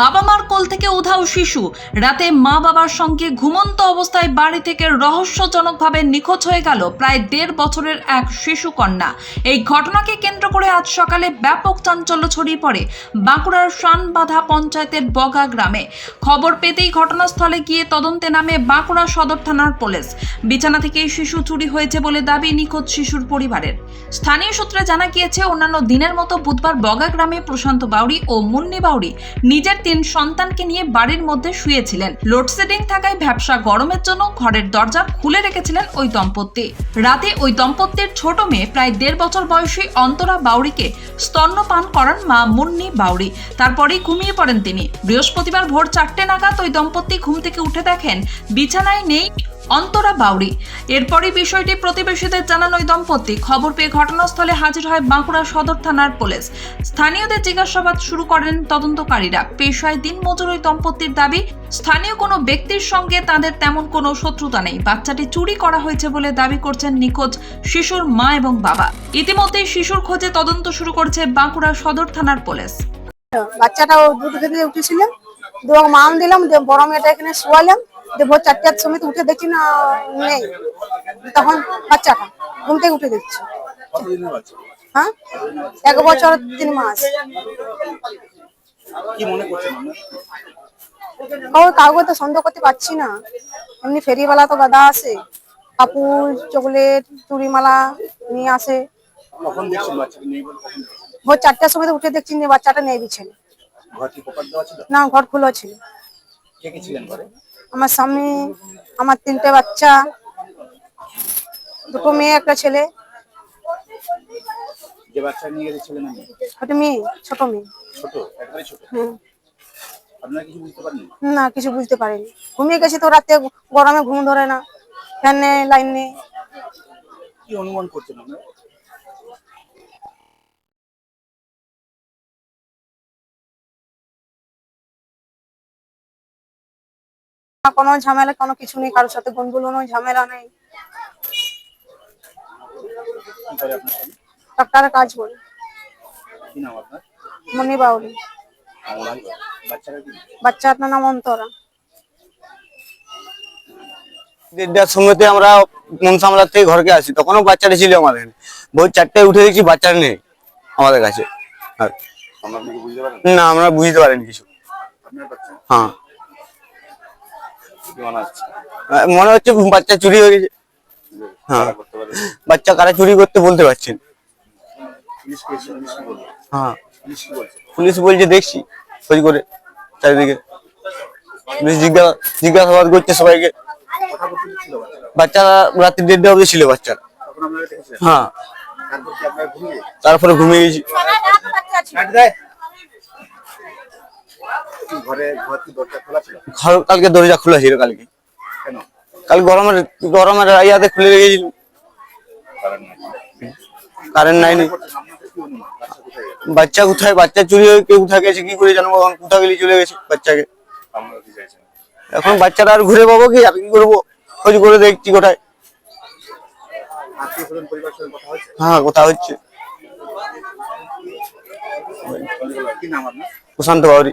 বাবা মার কোল থেকে উধাও শিশু। রাতে মা বাবার সঙ্গে ঘুমন্ত অবস্থায় বাড়ি থেকে রহস্যজনকভাবে নিখোঁজ হয়ে গেল প্রায় দেড় বছরের এক শিশু কন্যা। এই ঘটনাকে কেন্দ্র করে আজ সকালে ব্যাপক চাঞ্চল্য ছড়িয়ে পড়ে বাঁকুড়ার শানবাধা পঞ্চায়েতের বগা গ্রামে। খবর পেতেই ঘটনাস্থলে গিয়ে তদন্তে নামে বাঁকুড়া সদর থানার পুলিশ। বিছানা থেকে শিশু চুরি হয়েছে বলে দাবি নিখোঁজ শিশুর পরিবারের। স্থানীয় সূত্রে জানা গিয়েছে, অন্যান্য দিনের মতো বুধবার বগা গ্রামে প্রশান্ত বাউরি ও মুন্নি বাউরি নিজের তিন সন্তানকে নিয়ে বাড়ির মধ্যে শুয়েছিলেন। লোডশেডিং থাকায় ভ্যাবসা গরমের জন্য ঘরের দরজা খুলে রেখেছিলেন ওই দম্পতি। রাতে ওই দম্পতির ছোট মেয়ে প্রায় দেড় বছর বয়সী অন্তরা বাউরিকে স্তন্যপান করান মা মুন্নি বাউরি তারপরেই ঘুমিয়ে পড়েন তিনি। বৃহস্পতিবার ভোর চারটে নাগাদ ওই দম্পতি ঘুম থেকে উঠে দেখেন, বিছানায় নেই অন্তরা বাউরি এরপরই বিষয়টি প্রতিবেশীদের জানান ওই দম্পতি। খবর পেয়ে ঘটনাস্থলে হাজির হয় বাঁকুড়া সদর থানার পুলিশ। স্থানীয়দের জিজ্ঞাসাবাদ শুরু করেন তদন্তকারীরা। পেশায় দিনমজুর ওই দম্পতির দাবি, স্থানীয় কোনো ব্যক্তির সঙ্গে তাদের তেমন কোনো শত্রুতা নেই। বাচ্চাটি চুরি করা হয়েছে বলে দাবি করছেন নিখোঁজ শিশুর মা এবং বাবা। ইতিমধ্যেই শিশুর খোঁজে তদন্ত শুরু করেছে বাঁকুড়া সদর থানার পুলিশ। বাচ্চাটা দুধ খেতে উঠেছিলাম। ওকে মাম দিলাম বড় মেয়েটা এখানে শোয়ালাম। ভোর চারটার সময় তো উঠে দেখছি না নেই তখন বাচ্চাটা ঘুম থেকে উঠে দেখছি হ্যাঁ এক বছর তিন মাস ও কাউকে তো সন্দেহ করতে পারছি না এমনি ফেরিওয়ালা তো গাদা আসে কাপড় চকলেট চুড়িমালা নিয়ে আসে? ভোর চারটার সময় তো উঠে দেখছি বাচ্চাটা নেই বিছেনে না ঘর খুলে ছিল আমার স্বামী আমার তিনটে বাচ্চা দুটো মেয়ে একটা ছেলে। যে বাচ্চা নিয়ে গেছে ছিলেন আমি একটা মেয়ে ছোট মেয়ে। ছোট? একবারে ছোট? হুম। আপনারা কিছু বুঝতে পারেননি? না কিছু বুঝতে পারিনি। ঘুমিয়ে গেছি তো রাতে গরমে ঘুম ধরে না। ফ্যান নেই লাইন নেই। কি অনুমান করছেন আপনারা? কোনো ঝামেলা কোনো কিছু নেই কারোর সাথে গন্ডগোলও ঝামেলা নেই। কি করে আপনার স্বামী ডাক্তারের কাজ করি কি নাম আপনার? মনি বাউরি। আমার বাচ্চারা নাম অন্তরা। দেড়টার সময়তে আমরা মন সামলার থেকে ঘরকে আসি তখনও বাচ্চাটা ছিল আমাদের। ভোর চারটায় উঠে দেখছি বাচ্চাটা নেই আমাদের কাছে। না আমরা বুঝতে পারিনি কিছু। আপনার হ্যাঁ। মনে হচ্ছে। বাচ্চা চুরি হয়ে গেছে। হ্যাঁ। বাচ্চা কারা চুরি করতে বলতে পারছেন? হ্যাঁ। পুলিশ বলছে দেখছি। খোঁজ করে চারিদিকে। পুলিশ জিজ্ঞাসা জিজ্ঞাসাবাদ করছে সবাইকে। বাচ্চারা রাত্রি দেড়টা অবধি ছিল বাচ্চারা। হ্যাঁ। তারপর ঘুমিয়ে গেছি। ঘরে ঘর কি দরজা খোলা ছিল? ঘর কালকে দরজা খোলা ছিল কালকে। কেন? কাল গরমের গরমের ইয়াতে খুলে রেখেছিল। কারেন্ট নাই। নি। বাচ্চা কোথায় বাচ্চা চুরি হয়ে কেউ কোথায় গেছে? কি করে জানব? এখন কোথা গেলে চলে গেছে বাচ্চাকে? এখন বাচ্চারা আর ঘুরে পাবো কি? আর কি করব? খোঁজ করে দেখছি কোথায়। হ্যাঁ কোথা হচ্ছে। প্রশান্ত বাউরি।